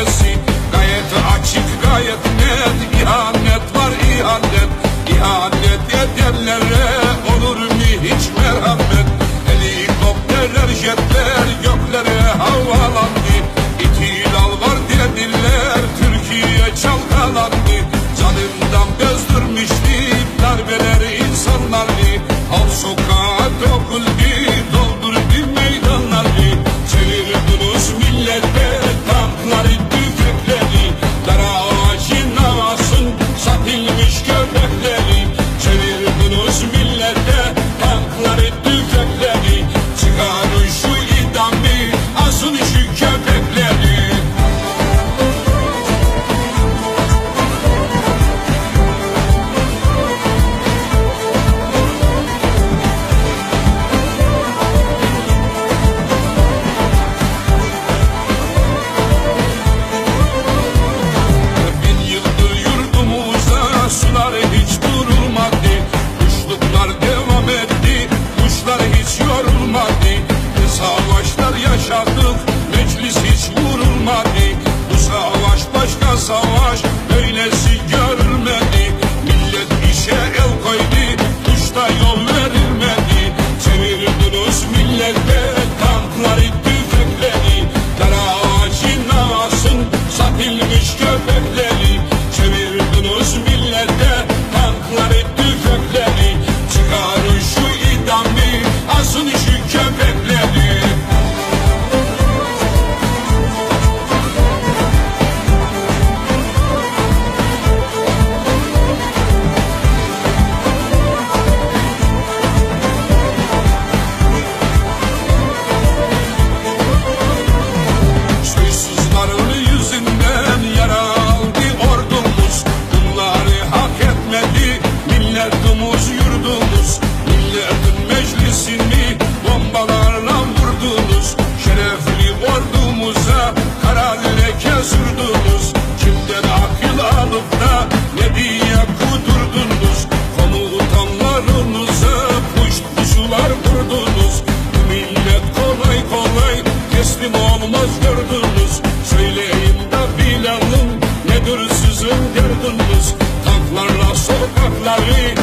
assim. Güneş gönder. da.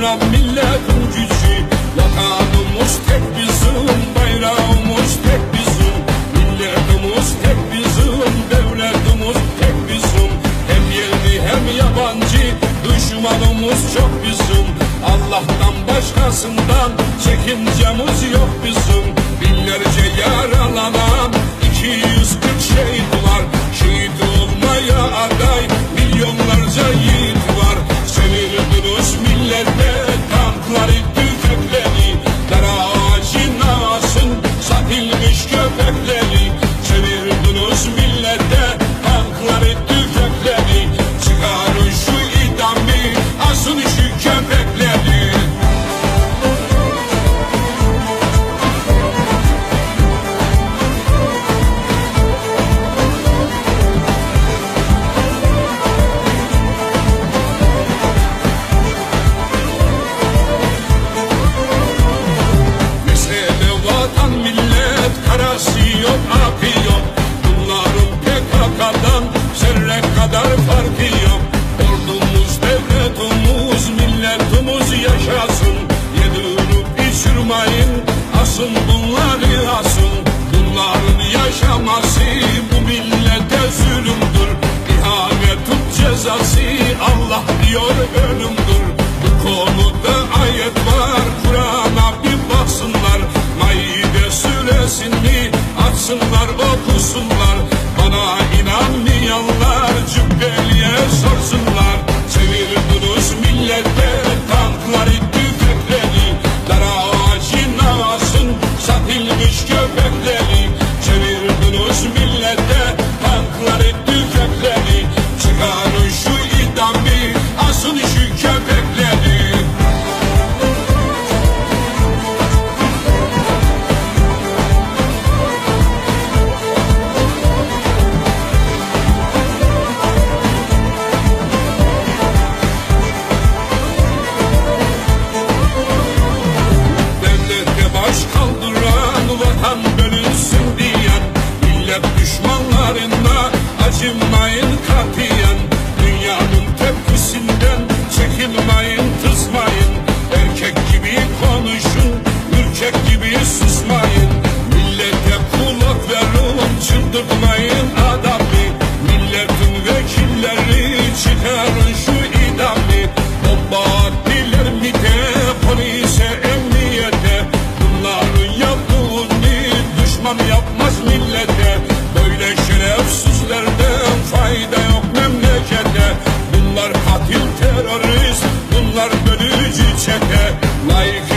Rabbim millet yaşamasın Asıl bunları asıl. Bunların yaşaması bu millete zulümdür. İhanetun cezası Allah diyor ölümdür. Bu konuda ayet var Kur'an'a bir baksınlar. Maide süresini açsınlar okusunlar. life.